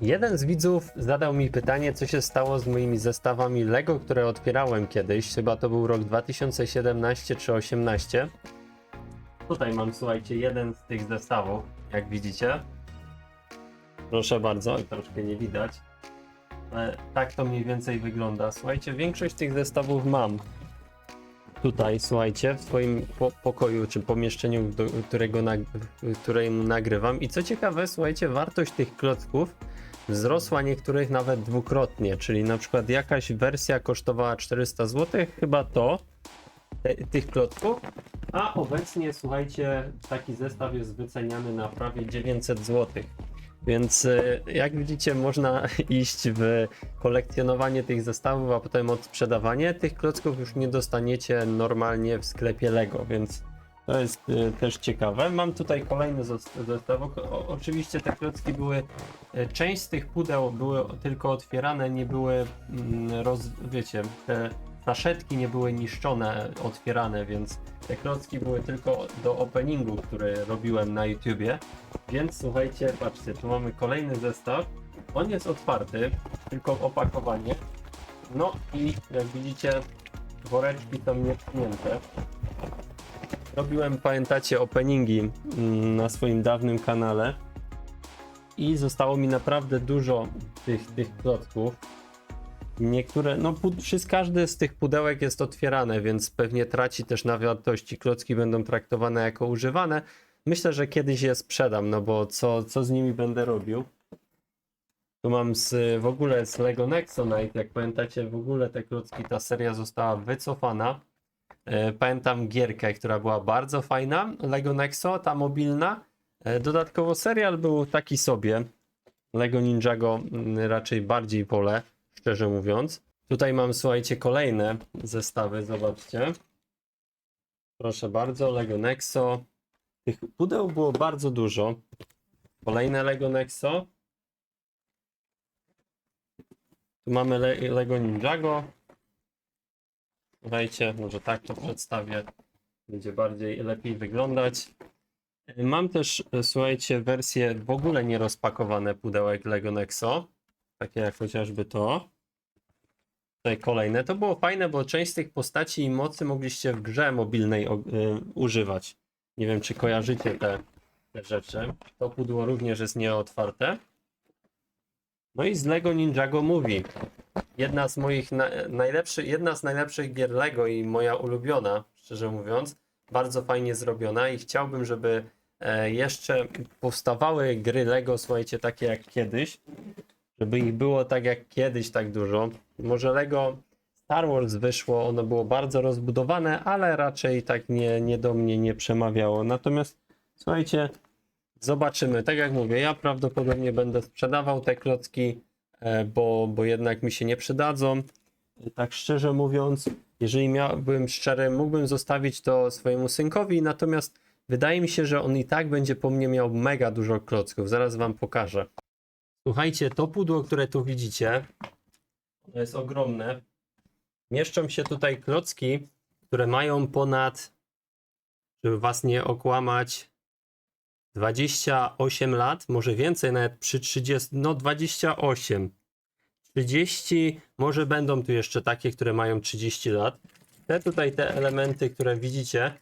Jeden z widzów zadał mi pytanie, co się stało z moimi zestawami Lego, które otwierałem kiedyś. Chyba to był rok 2017 czy 2018. Tutaj mam, słuchajcie, jeden z tych zestawów, jak widzicie. Proszę bardzo, troszkę nie widać. Ale tak to mniej więcej wygląda. Słuchajcie, większość tych zestawów mam tutaj, słuchajcie, w swoim po pokoju czy pomieszczeniu, do którego nag któremu nagrywam. I co ciekawe, słuchajcie, wartość tych klocków wzrosła niektórych nawet dwukrotnie, czyli na przykład jakaś wersja kosztowała 400 zł, chyba to, tych klocków, a obecnie, słuchajcie, taki zestaw jest wyceniany na prawie 900 zł. Więc y, jak widzicie, można iść w kolekcjonowanie tych zestawów, a potem odsprzedawanie. Tych klocków już nie dostaniecie normalnie w sklepie Lego, więc to jest y, też ciekawe. Mam tutaj kolejny zestaw. Oczywiście te klocki były, y, część z tych pudeł były tylko otwierane, nie były, mm, roz, wiecie, te saszetki nie były niszczone, otwierane, więc te klocki były tylko do openingu, który robiłem na YouTubie. Więc słuchajcie, patrzcie, tu mamy kolejny zestaw. On jest otwarty, tylko opakowanie. No i jak widzicie, woreczki są nietknięte. Robiłem, pamiętacie, openingi mm, na swoim dawnym kanale i zostało mi naprawdę dużo tych, tych klocków. Niektóre, no wszystko, każdy z tych pudełek jest otwierane, więc pewnie traci też na wartości. Klocki będą traktowane jako używane. Myślę, że kiedyś je sprzedam, no bo co, co z nimi będę robił? Tu mam z, w ogóle z Lego Nexonite, jak pamiętacie, w ogóle te klocki, ta seria została wycofana. E, Pamiętam gierkę, która była bardzo fajna, Lego Nexo, ta mobilna. E, Dodatkowo serial był taki sobie. Lego Ninjago mm, raczej bardziej pole, szczerze mówiąc. Tutaj mam, słuchajcie, kolejne zestawy, zobaczcie. Proszę bardzo, Lego Nexo. Tych pudeł było bardzo dużo. Kolejne Lego Nexo. Tu mamy Le Lego Ninjago. Słuchajcie, może tak to przedstawię. Będzie bardziej lepiej wyglądać. Mam też, e, słuchajcie, wersje w ogóle nierozpakowane pudełek Lego Nexo. Takie jak chociażby to. Tutaj kolejne. To było fajne, bo część z tych postaci i mocy mogliście w grze mobilnej y, używać. Nie wiem, czy kojarzycie te, te rzeczy. To pudło również jest nieotwarte. No i z Lego Ninjago Movie. Jedna z moich na, najlepszych, jedna z najlepszych gier Lego i moja ulubiona, szczerze mówiąc. Bardzo fajnie zrobiona i chciałbym, żeby e, jeszcze powstawały gry Lego, słuchajcie, takie jak kiedyś. Żeby ich było tak jak kiedyś tak dużo. Może Lego Star Wars wyszło, ono było bardzo rozbudowane, ale raczej tak nie, nie do mnie nie przemawiało. Natomiast słuchajcie, zobaczymy. Tak jak mówię, ja prawdopodobnie będę sprzedawał te klocki, e, bo, bo jednak mi się nie przydadzą. Tak szczerze mówiąc, jeżeli miałbym szczery, mógłbym zostawić to swojemu synkowi, natomiast wydaje mi się, że on i tak będzie po mnie miał mega dużo klocków. Zaraz wam pokażę. Słuchajcie, to pudło, które tu widzicie, jest ogromne. Mieszczą się tutaj klocki, które mają ponad, żeby was nie okłamać, 28 lat, może więcej, nawet przy 30, no 28. 30, może będą tu jeszcze takie, które mają 30 lat. Te tutaj, te elementy, które widzicie,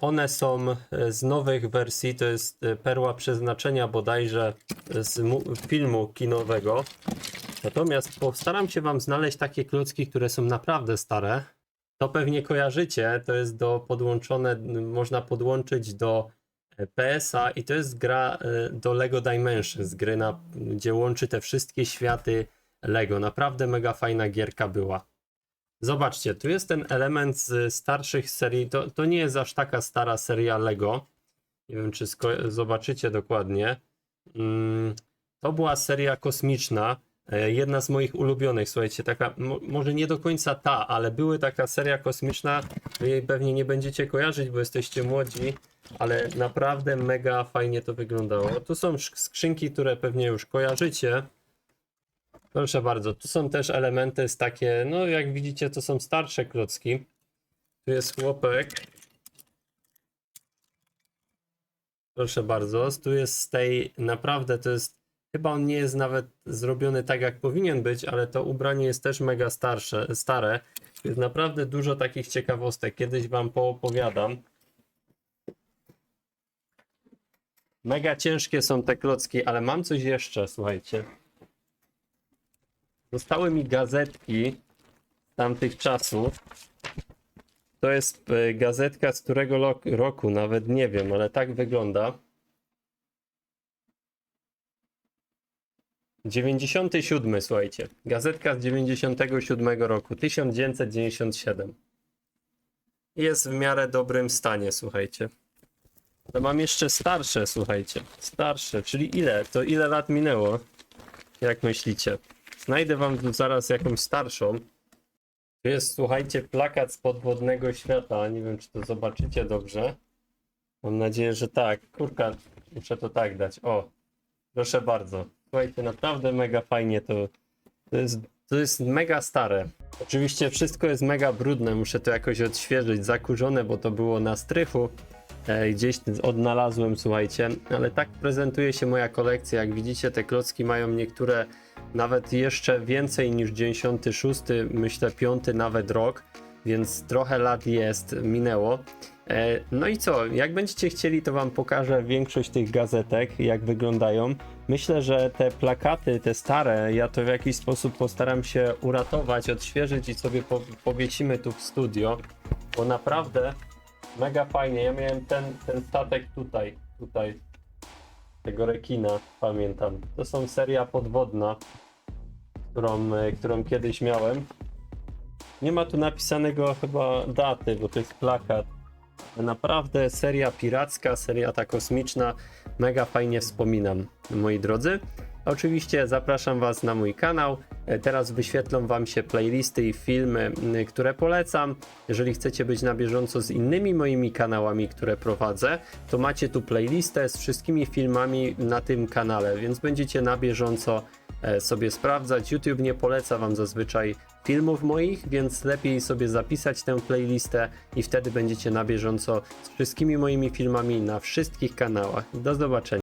one są e, z nowych wersji, to jest e, perła przeznaczenia bodajże z mu- filmu kinowego. Natomiast postaram się wam znaleźć takie klocki, które są naprawdę stare. To pewnie kojarzycie, to jest do podłączone, można podłączyć do e, PS-a i to jest gra e, do Lego Dimensions, gry na, gdzie łączy te wszystkie światy Lego. Naprawdę mega fajna gierka była. Zobaczcie, tu jest ten element z starszych serii. To, to nie jest aż taka stara seria Lego. Nie wiem, czy zobaczycie dokładnie. Mm, to była seria kosmiczna. e, Jedna z moich ulubionych, słuchajcie, taka, mo- może nie do końca ta, ale były taka seria kosmiczna, wy jej pewnie nie będziecie kojarzyć, bo jesteście młodzi, ale naprawdę mega fajnie to wyglądało. Tu są sk- skrzynki, które pewnie już kojarzycie. Proszę bardzo, tu są też elementy z takie, no jak widzicie, to są starsze klocki. Tu jest chłopek. Proszę bardzo, tu jest z tej, naprawdę to jest Chyba on nie jest nawet zrobiony tak, jak powinien być, ale to ubranie jest też mega starsze, stare. Jest naprawdę dużo takich ciekawostek. Kiedyś wam poopowiadam. Mega ciężkie są te klocki, ale mam coś jeszcze, słuchajcie. Zostały mi gazetki tamtych czasów. To jest e, gazetka z którego roku, nawet nie wiem, ale tak wygląda. 97, słuchajcie. Gazetka z 97 roku, 1997. Jest w miarę dobrym stanie, słuchajcie. To mam jeszcze starsze, słuchajcie. Starsze, czyli ile? To ile lat minęło? Jak myślicie? Znajdę wam zaraz jakąś starszą. Tu jest, słuchajcie, plakat z podwodnego świata. Nie wiem, czy to zobaczycie dobrze. Mam nadzieję, że tak. Kurka, muszę to tak dać. O, proszę bardzo. Słuchajcie, naprawdę mega fajnie to. To jest, to jest mega stare. Oczywiście wszystko jest mega brudne, muszę to jakoś odświeżyć, zakurzone, bo to było na strychu. E, gdzieś odnalazłem, słuchajcie, ale tak prezentuje się moja kolekcja. Jak widzicie, te klocki mają niektóre nawet jeszcze więcej niż 96, myślę 5 nawet rok, więc trochę lat jest, minęło. E, No i co, jak będziecie chcieli, to wam pokażę większość tych gazetek, jak wyglądają. Myślę, że te plakaty, te stare, ja to w jakiś sposób postaram się uratować, odświeżyć i sobie po powiesimy tu w studio, bo naprawdę mega fajnie. Ja miałem ten, ten statek tutaj, tutaj, tego rekina, pamiętam. To są seria podwodna, którą, e, którą kiedyś miałem. Nie ma tu napisanego chyba daty, bo to jest plakat. Naprawdę seria piracka, seria ta kosmiczna. Mega fajnie wspominam, moi drodzy. Oczywiście zapraszam Was na mój kanał. E, Teraz wyświetlą Wam się playlisty i filmy, które polecam. Jeżeli chcecie być na bieżąco z innymi moimi kanałami, które prowadzę, to macie tu playlistę z wszystkimi filmami na tym kanale, więc będziecie na bieżąco e, sobie sprawdzać. YouTube nie poleca Wam zazwyczaj filmów moich, więc lepiej sobie zapisać tę playlistę i wtedy będziecie na bieżąco z wszystkimi moimi filmami na wszystkich kanałach. Do zobaczenia.